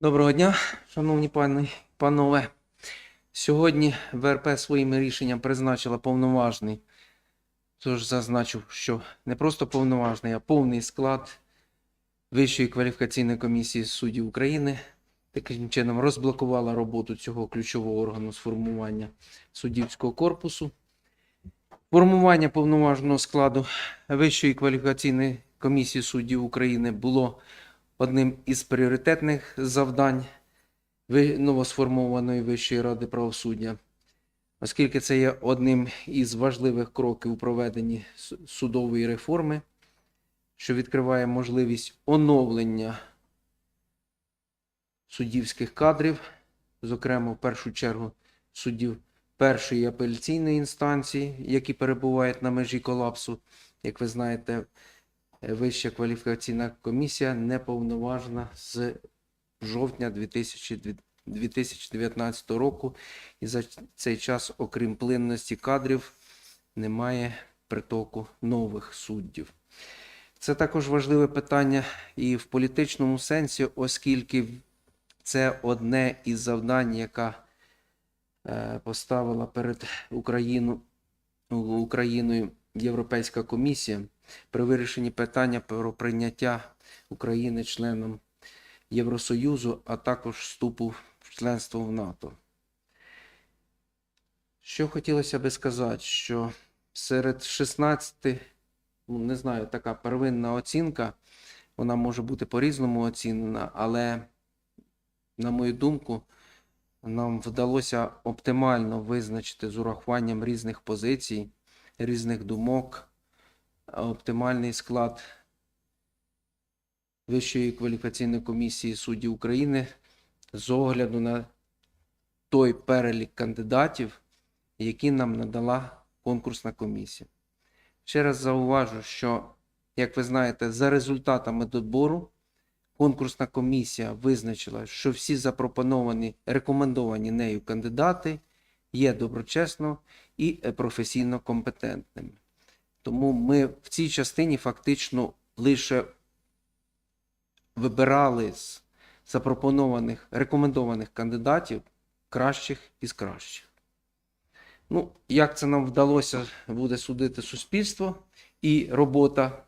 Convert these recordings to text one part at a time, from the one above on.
Доброго дня, шановні пани, панове. Сьогодні ВРП своїм рішенням призначила повноважний, тож зазначив, що не просто повноважний, а повний склад Вищої кваліфікаційної комісії суддів України. Таким чином розблокувала роботу цього ключового органу з формування суддівського корпусу. Формування повноважного складу Вищої кваліфікаційної комісії суддів України було одним із пріоритетних завдань новосформованої Вищої ради правосуддя, оскільки це є одним із важливих кроків у проведенні судової реформи, що відкриває можливість оновлення суддівських кадрів, зокрема, в першу чергу, суддів першої апеляційної інстанції, які перебувають на межі колапсу. Як ви знаєте, Вища кваліфікаційна комісія неповноважна з жовтня 2019 року, і за цей час, окрім плинності кадрів, немає притоку нових суддів. Це також важливе питання і в політичному сенсі, оскільки це одне із завдань, яка е, поставила перед Україну, Україною Європейська комісія при вирішенні питання про прийняття України членом Євросоюзу, а також вступу в членство в НАТО. Що хотілося би сказати, що серед 16, ну, не знаю, така первинна оцінка, вона може бути по-різному оцінена, але, на мою думку, нам вдалося оптимально визначити з урахуванням різних позицій, різних думок, оптимальний склад Вищої кваліфікаційної комісії суддів України з огляду на той перелік кандидатів, які нам надала конкурсна комісія. Ще раз зауважу, що, як ви знаєте, за результатами добору конкурсна комісія визначила, що всі запропоновані рекомендовані нею кандидати є доброчесно і е, професійно компетентними. Тому ми в цій частині фактично лише вибирали з запропонованих рекомендованих кандидатів кращих із кращих. Ну, як це нам вдалося буде судити суспільство і робота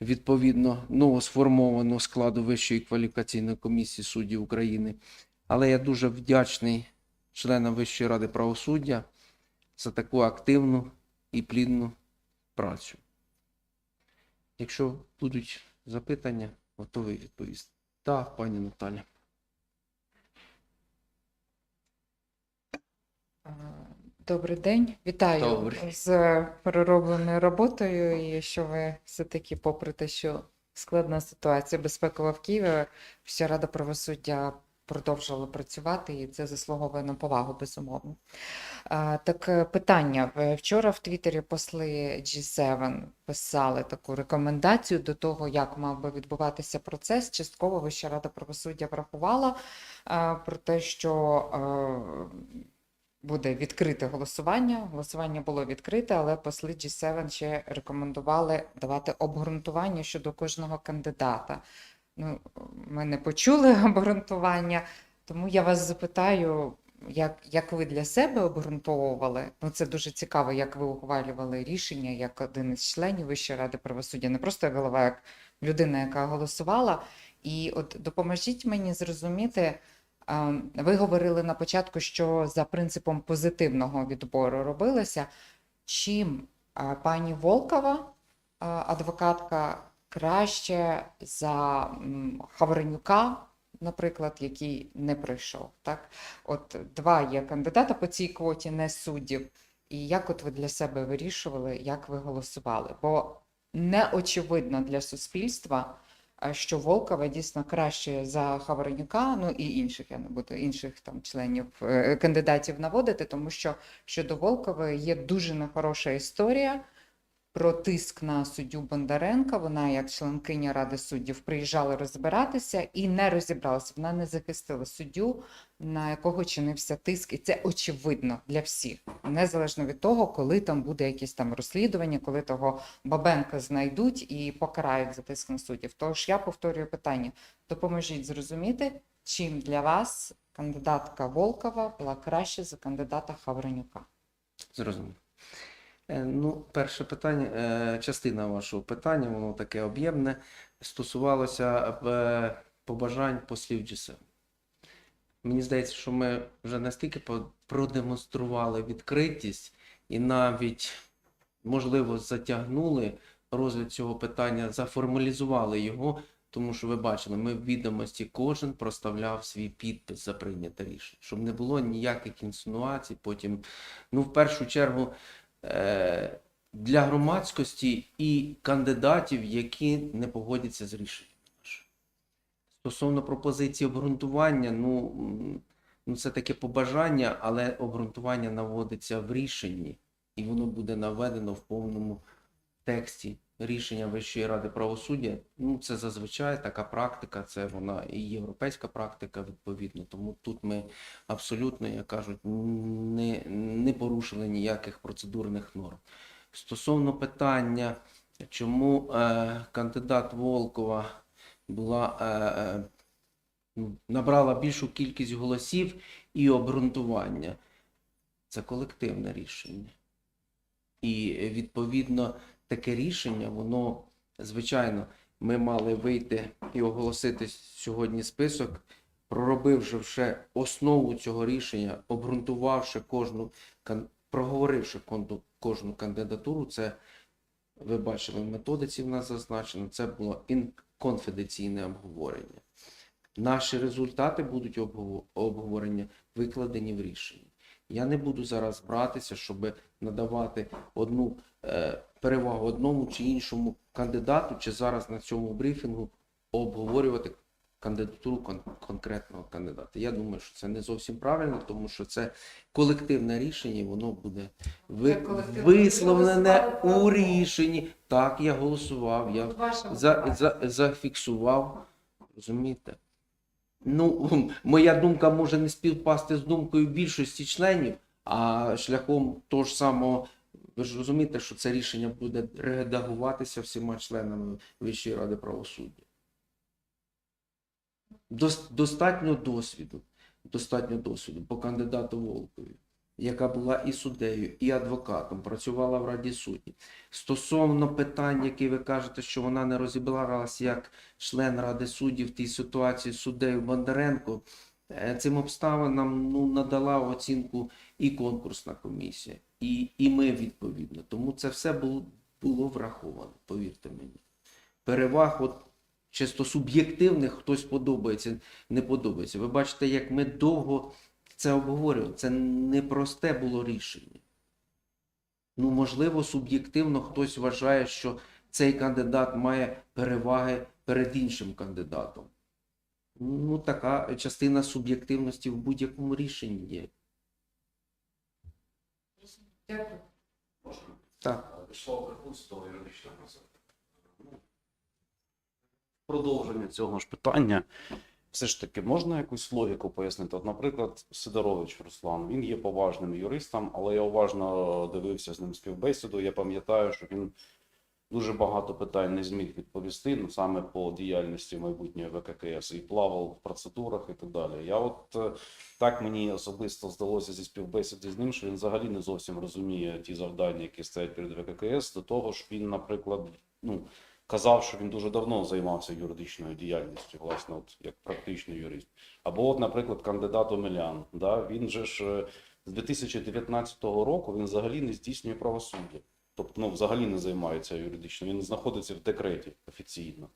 відповідно новосформованого складу Вищої кваліфікаційної комісії суддів України. Але я дуже вдячний членам Вищої ради правосуддя за таку активну і плідну працю. Якщо будуть запитання, готовий відповісти. Так, пані Наталя. Добрий день, вітаю Добрий. з переробленою роботою. І що ви все-таки, попри те, що складна ситуація безпекова в Києві, вся Рада правосуддя продовжила працювати, і це заслуговує на повагу, безумовно. Так, е, питання. Вчора в Твіттері посли G7 писали таку рекомендацію до того, як мав би відбуватися процес. Частково Вища Рада правосуддя врахувала про те, що е, буде відкрите голосування. Голосування було відкрите, але посли G7 ще рекомендували давати обґрунтування щодо кожного кандидата. Ну, ми не почули обґрунтування, тому я вас запитаю, як, як ви для себе обґрунтовували? Ну, це дуже цікаво, як ви ухвалювали рішення як один із членів Вищої ради правосуддя, не просто як голова, як людина, яка голосувала. І от допоможіть мені зрозуміти. Ви говорили на початку, що за принципом позитивного відбору робилося. Чим пані Волкова, адвокатка, краще за Хавренюка, наприклад, який не прийшов? Так? От два є кандидата по цій квоті, не суддів. І як от ви для себе вирішували, як ви голосували? Бо не очевидно для суспільства, що Волкова дійсно краще за Хавренюка, ну і інших, я не буду інших там членів е, кандидатів наводити, тому що щодо Волкової є дуже нехороша історія. Про тиск на суддю Бондаренка. Вона, як членкиня Ради суддів, приїжджала розбиратися і не розібралася. Вона не захистила суддю, на якого чинився тиск, і це очевидно для всіх, незалежно від того, коли там буде якесь там розслідування, коли того Бабенка знайдуть і покарають за тиск на суддів. Тож я повторюю питання: допоможіть зрозуміти, чим для вас кандидатка Волкова була краще за кандидата Хавренюка. Зрозуміло. Е, Ну, перше питання, е, частина вашого питання, воно таке об'ємне, стосувалося е, побажань послів GSM. Мені здається, що ми вже настільки продемонстрували відкритість і навіть, можливо, затягнули розгляд цього питання, заформалізували його, тому що ви бачили, ми в відомості кожен проставляв свій підпис за прийняте рішення, щоб не було ніяких інсинуацій. Потім, ну, в першу чергу, для громадськості і кандидатів, які не погодяться з рішенням. Стосовно пропозиції обґрунтування, ну, ну це таке побажання, але обґрунтування наводиться в рішенні, і воно буде наведено в повному тексті рішення Вищої ради правосуддя. Ну, це зазвичай така практика, це вона і європейська практика, відповідно. Тому тут ми абсолютно, як кажуть, не, не порушили ніяких процедурних норм. Стосовно питання, чому е, кандидат Волкова була, е, е, ну, набрала більшу кількість голосів і обґрунтування, це колективне рішення. І відповідно таке рішення, воно, звичайно, ми мали вийти і оголосити сьогодні список, проробивши вже основу цього рішення, обґрунтувавши кожну, проговоривши кожну кандидатуру, це ви бачили в методиці в нас зазначено, це було конфіденційне обговорення. Наші результати будуть обговорення викладені в рішенні. Я не буду зараз братися, щоб надавати одну перевагу одному чи іншому кандидату, чи зараз на цьому брифінгу обговорювати кандидатуру кон- конкретного кандидата. Я думаю, що це не зовсім правильно, тому що це колективне рішення, і воно буде ви, висловлене у рішенні. Так, я голосував, я за, за, зафіксував. Розумієте? Ну, моя думка може не співпасти з думкою більшості членів, а шляхом того ж самого, ви ж розумієте, що це рішення буде редагуватися всіма членами Вищої ради правосуддя. Достатньо досвіду, достатньо досвіду по кандидату Волкові, яка була і суддею, і адвокатом, працювала в Раді суддів. Стосовно питань, які ви кажете, що вона не розібралася як член Ради суддів в тій ситуації з суддею Бондаренко, цим обставинам ну, надала оцінку і конкурсна комісія, і, і ми відповідно. Тому це все було, було враховано, повірте мені. Переваг, от чисто суб'єктивних, хтось подобається, не подобається. Ви бачите, як ми довго це обговорювали. Це непросте було рішення. Ну, можливо, суб'єктивно хтось вважає, що цей кандидат має переваги перед іншим кандидатом. Ну, така частина суб'єктивності в будь-якому рішенні є. Дякую. Так. Вячеслав Крикунство, юридична газета. Продовження цього ж питання. Все ж таки, можна якусь логіку пояснити? От, наприклад, Сидорович Руслан, він є поважним юристом, але я уважно дивився з ним співбесіду. Я пам'ятаю, що він дуже багато питань не зміг відповісти, ну саме по діяльності майбутньої ВККС, і плавав в процедурах і так далі. Я от е, так мені особисто здалося зі співбесіди з ним, що він взагалі не зовсім розуміє ті завдання, які стоять перед ВККС. До того ж, він, наприклад, ну казав, що він дуже давно займався юридичною діяльністю, власне, от як практичний юрист. Або, от, наприклад, кандидат Омелян. Да? Він же ж е, з 2019 року він взагалі не здійснює правосуддя. Тобто, ну, взагалі не займається юридично. Він знаходиться в декреті офіційно.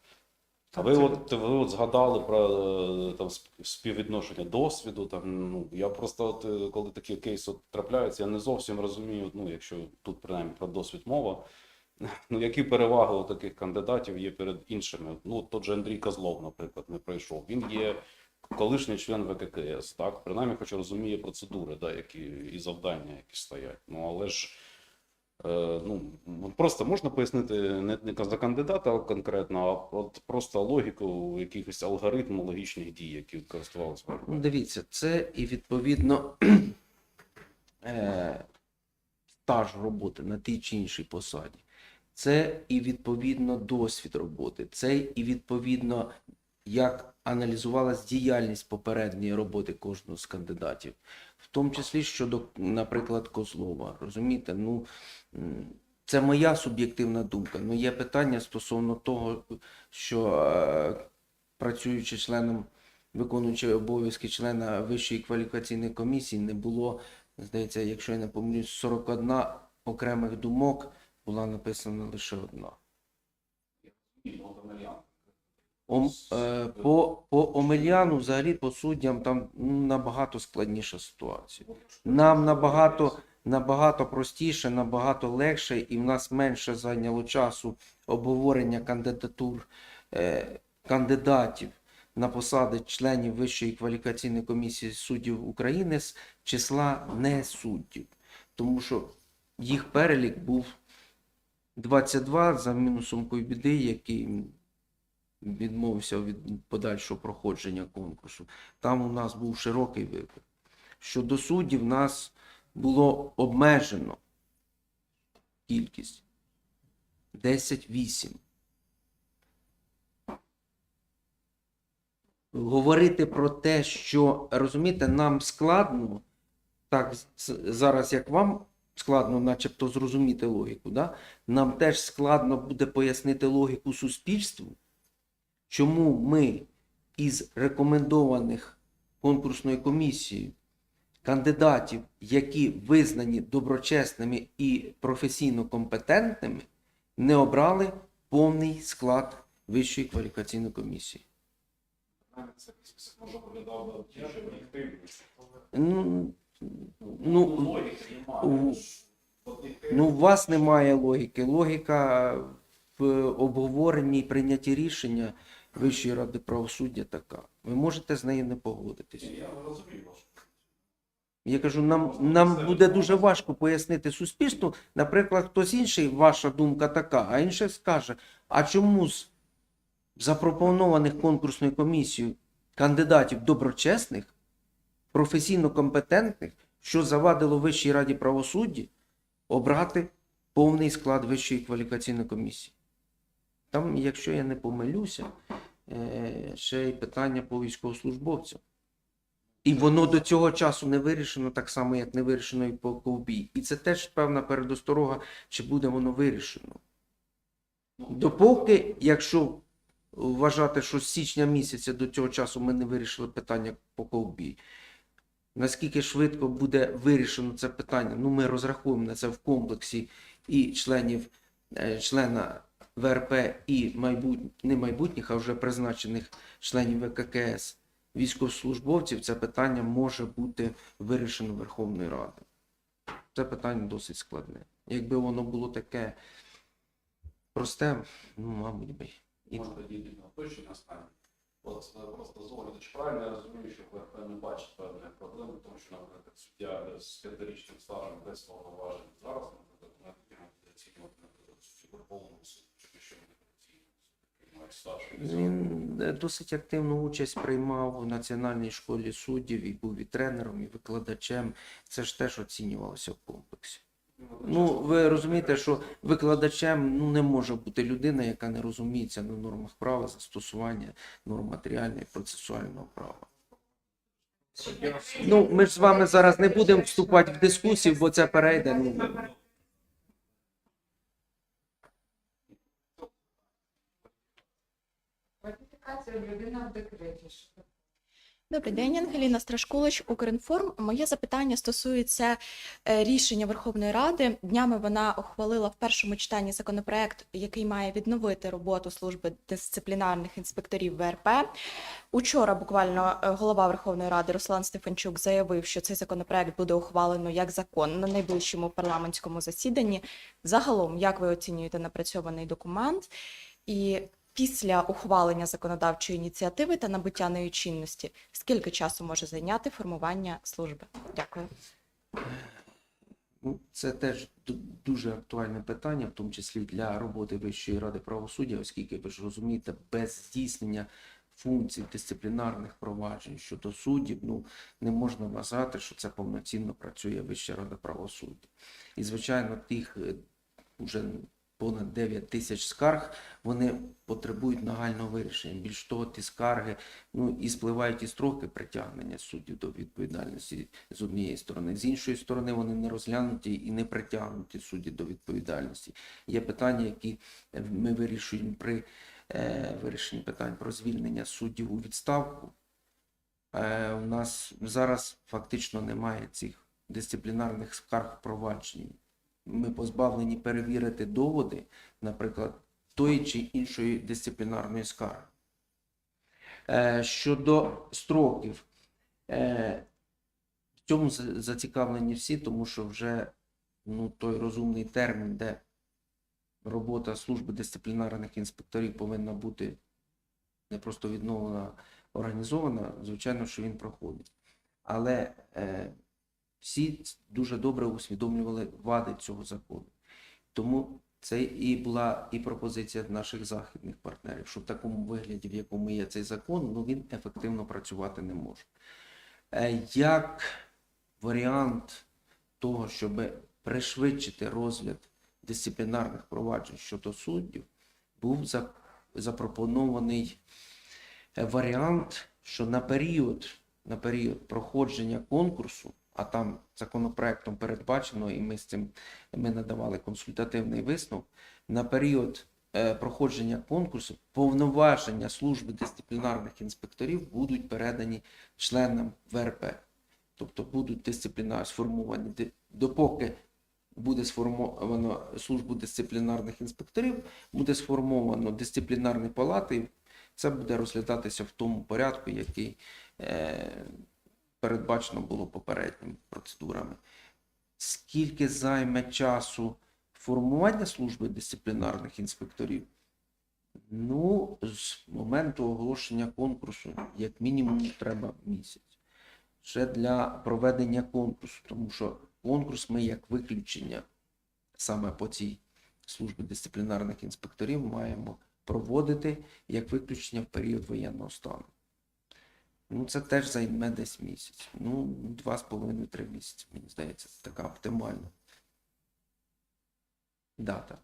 А ви от, ви от згадали про е, там сп- співвідношення досвіду. Там, ну, я просто, от, е, коли такі кейси трапляються, я не зовсім розумію, ну, якщо тут принаймні про досвід мова, ну, які переваги у таких кандидатів є перед іншими. Ну, тот же Андрій Козлов, наприклад, не пройшов. Він є колишній член ВККС, так, принаймні, хоч розуміє процедури, да, які, і завдання, які стоять. Ну, але ж ну, просто можна пояснити не, не за кандидата конкретно, а от просто логіку якихось алгоритму логічних дій, які використовувалися. Ну, дивіться, це і відповідно е, стаж роботи на тій чи іншій посаді. Це і відповідно досвід роботи, це і відповідно як аналізувалась діяльність попередньої роботи кожного з кандидатів, в тому числі щодо, наприклад, Козлова. Розумієте, ну це моя суб'єктивна думка. Ну є питання стосовно того, що е, працюючи членом виконуючи обов'язки члена Вищої кваліфікаційної комісії, не було, здається, якщо я не помилюсь, 41 окремих думок була написана лише одна. Ом, е, по, по Омельяну, взагалі, по суддям, там ну, набагато складніша ситуація. Нам набагато, набагато простіше, набагато легше, і в нас менше зайняло часу обговорення кандидатур е, кандидатів на посади членів Вищої кваліфікаційної комісії суддів України з числа не суддів. Тому що їх перелік був 22 за мінусом Койбіди, який відмовився від подальшого проходження конкурсу. Там у нас був широкий вибір. Щодо суддів, нас було обмежено кількість 10-8. Говорити про те, що розумієте, нам складно, так зараз як вам складно, начебто, зрозуміти логіку, да? нам теж складно буде пояснити логіку суспільству, чому ми із рекомендованих конкурсною комісією кандидатів, які визнані доброчесними і професійно компетентними, не обрали повний склад Вищої кваліфікаційної комісії. Ну, ну, у- ну, у вас немає логіки. Логіка в обговоренні і прийнятті рішення Вищої ради правосуддя така. Ви можете з нею не погодитись. Я кажу, нам, нам буде дуже важко пояснити суспільству. Наприклад, хтось інший, ваша думка така, а інший скаже: а чому з запропонованих конкурсною комісією кандидатів доброчесних, професійно компетентних, що завадило Вищій раді правосуддя, обрати повний склад Вищої кваліфікаційної комісії? Там, якщо я не помилюся, ще й питання по військовослужбовцям. І воно до цього часу не вирішено, так само, як не вирішено і по ковбій. І це теж певна передосторога, чи буде воно вирішено. Допоки, якщо вважати, що з січня місяця до цього часу ми не вирішили питання по ковбій, наскільки швидко буде вирішено це питання, ну ми розрахуємо на це в комплексі і членів, е, члена ВРП, і майбут... не майбутніх, а вже призначених членів ВККС військовослужбовців, це питання може бути вирішено Верховною Радою. Це питання досить складне. Якби воно було таке просте, ну, мабуть би. І... Можна тоді на точно останнє. Просто з огляду, чи правильно я розумію, що ВРП не бачить певних проблем, тому що, наприклад, суддя з п'ятирічним стажем без повноважень зараз, наприклад, будемо оцінювати, наприклад, суддю Верховного суду, чи що вони оцінюють стаж. Він е, досить активну участь приймав у Національній школі суддів і був і тренером, і викладачем. Це ж теж оцінювалося в комплексі. Ну, ви розумієте, що викладачем ну, не може бути людина, яка не розуміється на нормах права, застосування норм матеріального і процесуального права. Ну, ми ж з вами зараз не будемо вступати в дискусію, бо це перейде. Ну, Людина в декреті. Добрий день, Ангеліна Страшкулич, Укрінформ. Моє запитання стосується е, рішення Верховної Ради. Днями вона ухвалила в першому читанні законопроект, який має відновити роботу служби дисциплінарних інспекторів ВРП. Учора буквально е, голова Верховної Ради Руслан Стефанчук заявив, що цей законопроект буде ухвалено як закон на найближчому парламентському засіданні. Загалом, як ви оцінюєте напрацьований документ? І після ухвалення законодавчої ініціативи та набуття нею чинності, скільки часу може зайняти формування служби? Дякую. Ну, це теж дуже актуальне питання, в тому числі для роботи Вищої ради правосуддя, оскільки ви ж розумієте, без здійснення функцій дисциплінарних проваджень щодо суддів, ну не можна вважати, що це повноцінно працює Вища рада правосуддя. І, звичайно, тих е, вже понад 9 тисяч скарг, вони потребують нагального вирішення. Більш того, ті скарги ну, і спливають і строки притягнення суддів до відповідальності з однієї сторони. З іншої сторони, вони не розглянуті і не притягнуті судді до відповідальності. Є питання, які ми вирішуємо при е, вирішенні питань про звільнення суддів у відставку. Е, у нас зараз фактично немає цих дисциплінарних скарг впроваджень. Ми позбавлені перевірити доводи, наприклад, тої чи іншої дисциплінарної скарги. Е, щодо строків, е, в цьому зацікавлені всі, тому що вже ну, той розумний термін, де робота служби дисциплінарних інспекторів повинна бути не просто відновлена, організована, звичайно, що він проходить. Але е, всі дуже добре усвідомлювали вади цього закону. Тому це і була і пропозиція наших західних партнерів, що в такому вигляді, в якому є цей закон, ну він ефективно працювати не може. Е, Як варіант того, щоб пришвидшити розгляд дисциплінарних проваджень щодо суддів, був запропонований е, варіант, що на період, на період проходження конкурсу, а там законопроектом передбачено, і ми з цим ми надавали консультативний висновок, на період е, проходження конкурсу повноваження служби дисциплінарних інспекторів будуть передані членам ВРП. Тобто будуть дисциплінарні сформовані, допоки буде сформовано службу дисциплінарних інспекторів, буде сформовано дисциплінарні палати, це буде розглядатися в тому порядку, який е, передбачено було попередніми процедурами. Скільки займе часу формування служби дисциплінарних інспекторів? Ну, з моменту оголошення конкурсу, як мінімум, треба місяць. Ще для проведення конкурсу, тому що конкурс ми як виключення саме по цій службі дисциплінарних інспекторів маємо проводити як виключення в період воєнного стану. Ну, це теж займе десь місяць. Ну, два з половиною три місяці, мені здається, це така оптимальна дата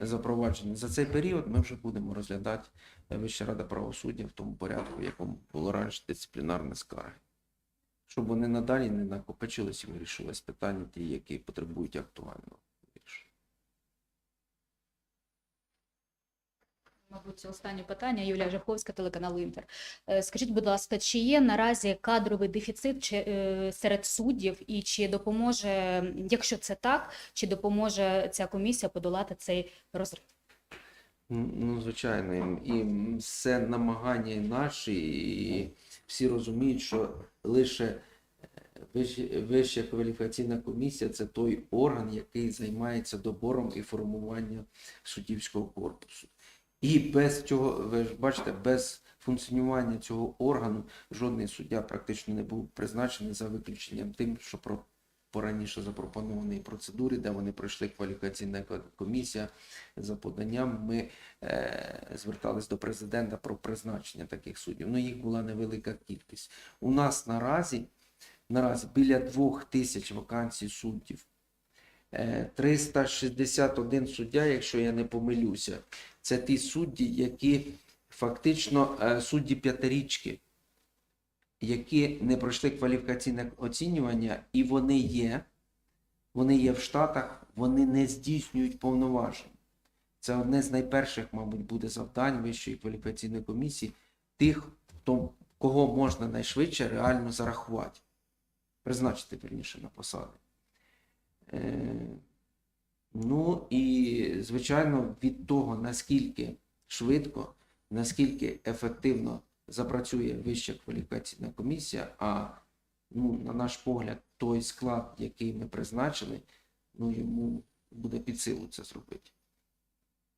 запровадження. За цей період ми вже будемо розглядати Вища рада правосуддя в тому порядку, в якому було раніше дисциплінарне скарги. Щоб вони надалі не накопичились і вирішились питання, ті, які потребують актуального Мабуть, це останнє питання. Юлія Жаховська, телеканал Інтер. Е, Скажіть, будь ласка, чи є наразі кадровий дефіцит е, серед суддів, і чи допоможе, якщо це так, чи допоможе ця комісія подолати цей розрив? Ну, звичайно, і все намагання наші, і всі розуміють, що лише е, Вища кваліфікаційна комісія це той орган, який займається добором і формуванням суддівського корпусу. І без цього, ви ж бачите, без функціонування цього органу жодний суддя практично не був призначений за виключенням тим, що про по раніше запропонованій процедурі, де вони пройшли кваліфікаційна комісія за поданням. Ми е, звертались до президента про призначення таких суддів. Ну, їх була невелика кількість. У нас наразі, наразі біля двох тисяч вакансій суддів. Е, 361 суддя, якщо я не помилюся, це ті судді, які фактично е, судді п'ятирічки, які не пройшли кваліфікаційне оцінювання, і вони є, вони є в Штатах, вони не здійснюють повноважень. Це одне з найперших, мабуть, буде завдань Вищої кваліфікаційної комісії, тих, хто, кого можна найшвидше реально зарахувати, призначити верніше на посади. Е, ну і, звичайно, від того, наскільки швидко, наскільки ефективно запрацює Вища кваліфікаційна комісія, а ну, на наш погляд, той склад, який ми призначили, ну, йому буде під силу це зробити.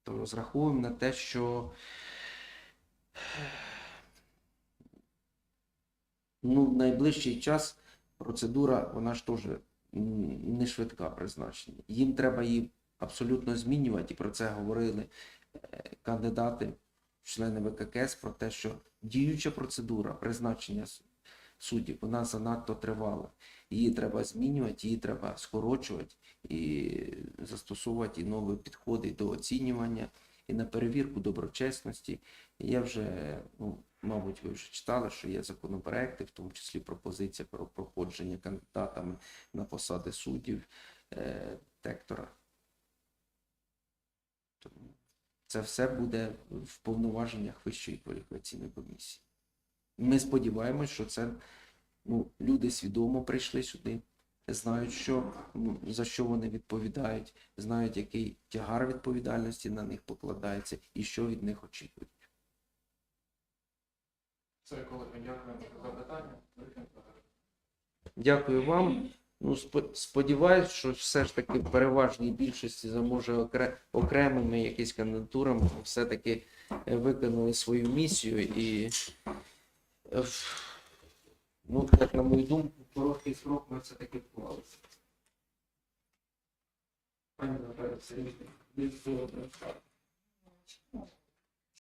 То розраховуємо на те, що ну, в найближчий час процедура, вона ж теж не швидка призначення. Їм треба її абсолютно змінювати, і про це говорили е, кандидати, члени ВККС, про те, що діюча процедура призначення суддів, вона занадто тривала. Її треба змінювати, її треба скорочувати і застосовувати нові підходи до оцінювання, і на перевірку доброчесності. Я вже, ну, мабуть, ви вже читали, що є законопроекти, в тому числі пропозиція про проходження кандидатами на посади суддів, е, тектора. Тому це все буде в повноваженнях Вищої кваліфікаційної комісії. Ми сподіваємось, що це ну, люди свідомо прийшли сюди, знають, що, за що вони відповідають, знають, який тягар відповідальності на них покладається і що від них очікують. Це колеги, дякуємо за запитання. Дякую вам. Ну, сподіваюсь, що все ж таки в переважній більшості за може окремими якісь кандидатурами все-таки е, виконали свою місію і, е, ну, як на мою думку, короткий срок ми все-таки вклалися. Пані Наталя, всього,